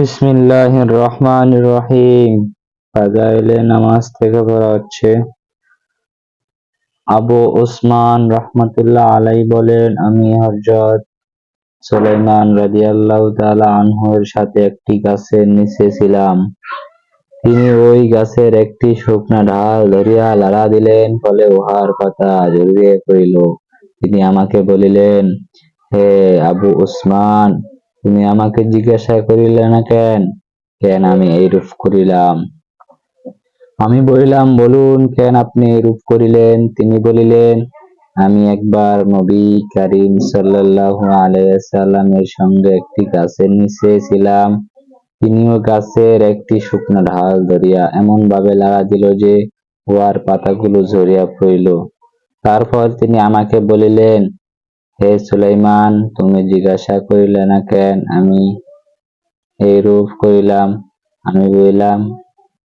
বিসমিল্লাহ রহমান রহিম ফাজাইলে নামাজ থেকে পড়া হচ্ছে। আবু ওসমান রহমতুল্লাহ আলাই বলেন, আমি হজরত সুলাইমান রাদিয়াল্লাহু তাআলা আনহুর সাথে একটি গাছের নিচে ছিলাম। তিনি ওই গাছের একটি শুকনা ঢাল ধরিয়া লাড়া দিলেন, ফলে উহার পাতা ঝরিয়া পড়িল। তিনি আমাকে বলিলেন, হে আবু ওসমান তুমি আমাকে জিজ্ঞাসা করিলে না কেন? কেন আমি এইরূপ করিলাম? আমি বলিলাম, বলুন, কেন আপনি এইরূপ করিলেন? তিনি বলিলেন, আমি একবার নবী করিম সাল্লাল্লাহু আলাইহি সাল্লামের সঙ্গে একটি গাছের নিচে ছিলাম। তিনিও গাছের একটি শুকনো ঢাল ধরিয়া এমন ভাবে লাড়া দিল যে উহার পাতাগুলো ঝরিয়া পড়িল। তারপর তিনি আমাকে বলিলেন হে সুলাইমান, তুমি জিজ্ঞাসা করিলে না কেন? আমি এইরূপ করিলাম, আমি বলিলাম,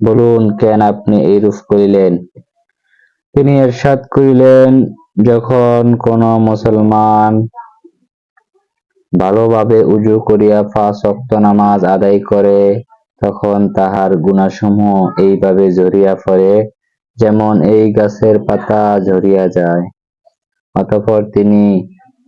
বলুন কেন আপনি এইরূপ করিলেন? তিনি এরশাদ করিলেন, যখন কোন মুসলমান ভালোভাবে উজু করিয়া পাঁচ নামাজ আদায় করে, তখন তাহার গুণাসমূহ এইভাবে ঝরিয়া পড়ে, যেমন এই গাছের পাতা ঝরিয়া যায়। অতঃপর তিনি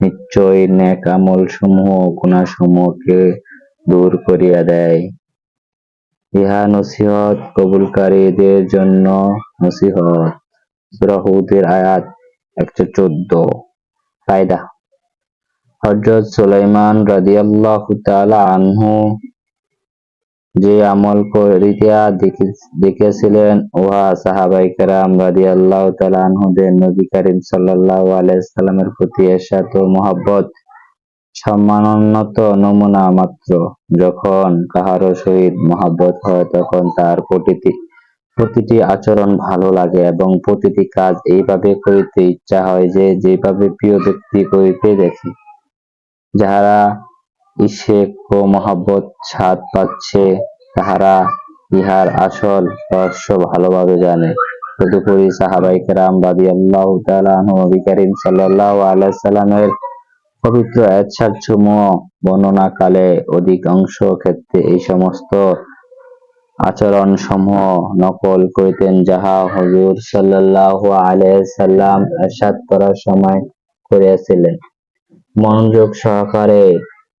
নিশ্চয়ই নেক গুণা সমূহকে দূর করিয়া দেয়। ইহা নসিহত কবুলকারীদের জন্য নসিহত। সুরাহুদের আয়াত একশো চোদ্দ। ফায়দা হজরত সুলাইমান রাদিয়াল্লাহু তাআলা আনহু যে আমল করিয়া দেখিয়াছিলেন, উহা সাহাবায়ে কেরাম রাদিয়াল্লাহু তাআলা আনহুদের নবী করিম সাল্লাল্লাহু আলাইহি সাল্লামের প্রতি ঈর্ষাদ ও মহব্বত। সম্মানোন্নত নমুনা মাত্র। যখন কাহারও সহিত মহব্বত হয়, তখন তার প্রতিটি প্রতিটি আচরণ ভালো লাগে এবং প্রতিটি কাজ এইভাবে করিতে ইচ্ছা হয় যে, যেভাবে প্রিয় ব্যক্তি করিতে দেখে। যাহারা ইশেক ও মহব্বত স্বাদ পাচ্ছে তাহারা, ইহার আসল রহস্য ভালোভাবে জানে। তদুপরি সাহাবাই কেরাম রাদিয়াল্লাহু তাআলা আনহু নবী করিম সাল্লাল্লাহু আলাইহি সাল্লামের পবিত্র আয়াতসমূহ বর্ণনাকালে অধিকাংশ ক্ষেত্রে এই সমস্ত আচরণসমূহ নকল করিতেন যাহা হুজুর সাল্লাল্লাহু আলাইহি সাল্লাম ইরশাদ করার সময় করিয়াছিলেন। মনোযোগ সহকারে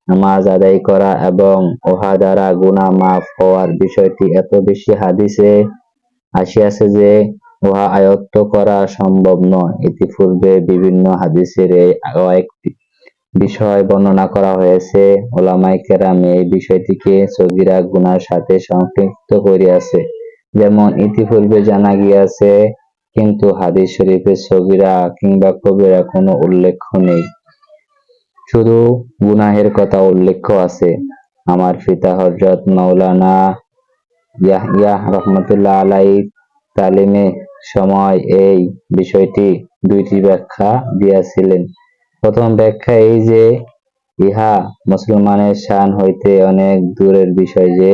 নামাজ আদায় করা এবং উহা দ্বারা গুনাহ মাফ হওয়ার বিষয়টি এত বেশি হাদিসে আসিয়াছে যে উহা আয়ত্ত করা সম্ভব নয়। ইতিপূর্বে বিভিন্ন হাদিসের এই কয়েকটি বিষয় বর্ণনা করা হয়েছে। ওলামাই কেরাম এই বিষয়টিকে সগীরা গুনার সাথে সম্পৃক্ত করিয়াছে। যেমন ইতিপূর্বে জানা গিয়াছে, কিন্তু হাদিস শরীফে সগীরা কিংবা কবিরা কোনো উল্লেখ নেই। শুধু গুনাহের কথা উল্লেখ আছে। আমার পিতা হযরত মাওলানা ইয়াহইয়া রহমতুল্লাহ আলাই তালিমে সময় এই বিষয়টি দুইটি ব্যাখ্যা দিয়াছিলেন। প্রথম ব্যাখ্যা এই যে, ইহা মুসলমানের শান হইতে অনেক দূরের বিষয় যে,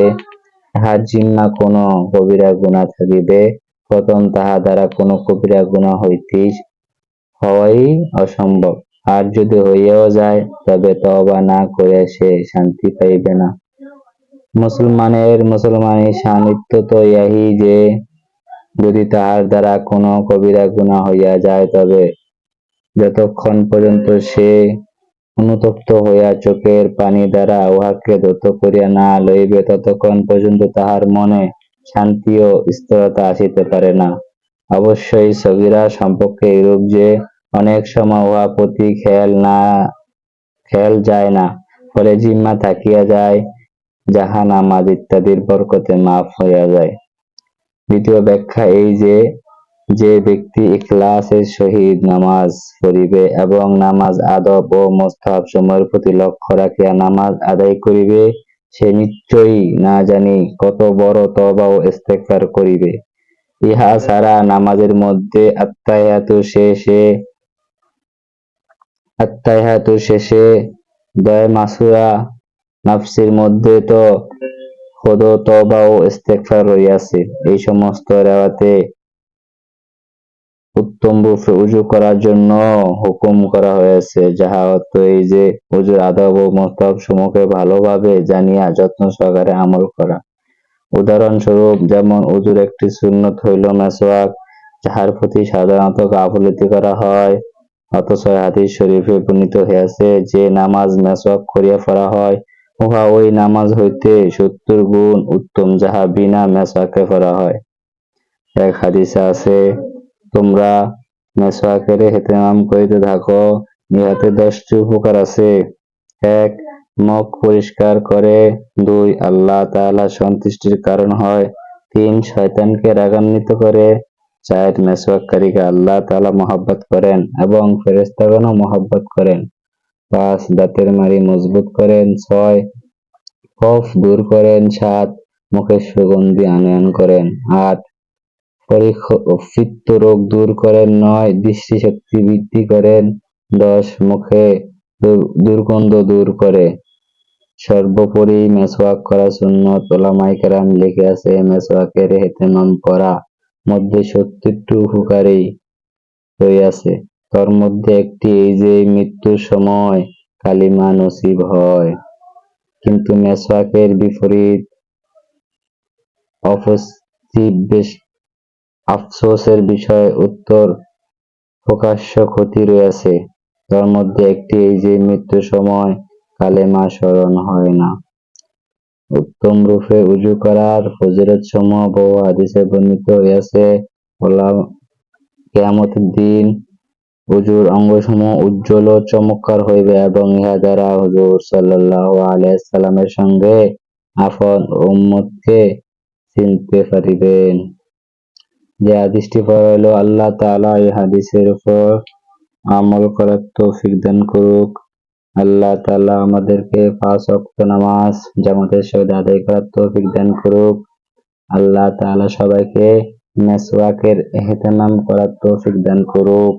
তাহার জিম্মা কোনো কবিরা গুণা থাকিবে, প্রথম তাহা দ্বারা কোনো কবিরা গুণা হইতে হওয়াই অসম্ভব। আর যদি হইয়াও যায়, তবে তওবা না করে সে শান্তি পাইবে না। মুসলমানের মুসলমানি সান্নিধ্য তো ইহাই যে, যদি তাহার দ্বারা কোনো কবিরা গুণা হইয়া যায়, তবে যতক্ষণ পর্যন্ত সে অনুতপ্ত হইয়া চোখের পানি দ্বারা উহাকে ধৌত করিয়া না লইবে, ততক্ষণ পর্যন্ত তাহার মনে শান্তি ও স্থিরতা আসিতে পারে না। অবশ্যই সগীরা সম্পর্কে এরূপ যে অনেক সময় উহা প্রতি খেয়াল না, খেয়াল যায় না, ফলে জিম্মা থাকিয়া যায় যাহা নামাজ ইত্যাদির বরকতে মাফ হইয়া যায়। দ্বিতীয় ব্যাখ্যা এই যে যে ব্যক্তি ইখলাসের সহিত নামাজ পড়িবে এবং নামাজ আদব ও মোস্তাহাব সময়ের প্রতি লক্ষ্য রাখিয়া নামাজ আদায় করিবে, সে নিশ্চয়ই না জানি কত বড় তওবা ও ইস্তেগফার করিবে। ইহা ছাড়া নামাজের মধ্যে আত্তাহিয়াতু শেষে আত্তাহিয়াতু শেষে দয় মাসুরা নাফসির মধ্যে তো খোদ তওবা ও ইস্তেগফার রইয়াছে। এই সমস্ত রেওয়াতে উত্তম রূপে উজু করার জন্য হুকুম করা হয়েছে। যাহা অর্থ এই যে উজুর আদব ও মস্তব সমূহকে ভালোভাবে জানিয়া যত্ন সহকারে আমল করা। উদাহরণস্বরূপ, যেমন উজুর একটি সুন্নত হইল মেসওয়াক, যাহার প্রতি সাধারণত গাফলতি করা হয় অথচ হাদিস শরীফে বর্ণিত হইয়াছে যে নামাজ মেসওয়াক করিয়া পড়া হয়, উহা ওই নামাজ হইতে সত্তর গুণ উত্তম যাহা বিনা মেসওয়াকে পড়া হয়। এক হাদিসে আছে, তোমরা মেসওয়াকের হেতেমাম করিতে থাকো, ইহাতে দশটি উপকার আছে। এক মুখ পরিষ্কার করে। দুই, আল্লাহ তাআলা সন্তুষ্টির কারণ হয়। তিন, শয়তানকে রাগান্বিত করে। চার মেসওয়াককারীকে আল্লাহ তাআলা মহব্বত করেন এবং ফেরেশতাগণও মহব্বত করেন। পাঁচ, দাঁতের মারি মজবুত করেন। ছয় কফ দূর করেন। সাত মুখের সুগন্ধি আনয়ন করেন। আট পিত্ত রোগ দূর করেন। নয়, দৃষ্টিশক্তি বৃদ্ধি করেন। দশ, মুখে দুর্গন্ধ দূর করে। সর্বোপরি মেসওয়াক করা সুন্নত ওলামায়ে কেরাম লিখে আছে, মেসওয়াকের হেতেমাম করা মধ্যে সত্তরটি উপকারী রইয়াছে তর মধ্যে একটি এই যে মৃত্যুর সময় কালিমা নসিব হয়। কিন্তু মেসওয়াকের বিপরীত আফসোসের বিষয় উত্তর প্রকাশ্য ক্ষতি রয়েছে। তার মধ্যে একটি এই যে মৃত্যুর সময় কালেমা স্মরণ হয় না। উত্তম রূপে উজু করার ফজিলত সমূহ বহু হাদিসে বর্ণিত হইয়াছে। কেয়ামতের দিন উজুর অঙ্গসমূহ উজ্জ্বল ও চমৎকার হইবে এবং ইহা দ্বারা হুজুর সাল্লাল্লাহু আলাইহি সাল্লামের সঙ্গে আপন উম্মতকে চিনতে পারিবেন। যে হাদিসটি পড়া হলো আল্লাহ তাআলা এই হাদিসের উপর আমল করার তৌফিক দান করুক। আল্লাহ তালা আমাদেরকে পাঁচ অক্ত নামাজ, জামাতের সহিত আদায় করার তৌফিক দান করুক। আল্লাহ তালা সবাইকে মেসওয়াকের এহতেমাম করার তৌফিক দান করুক।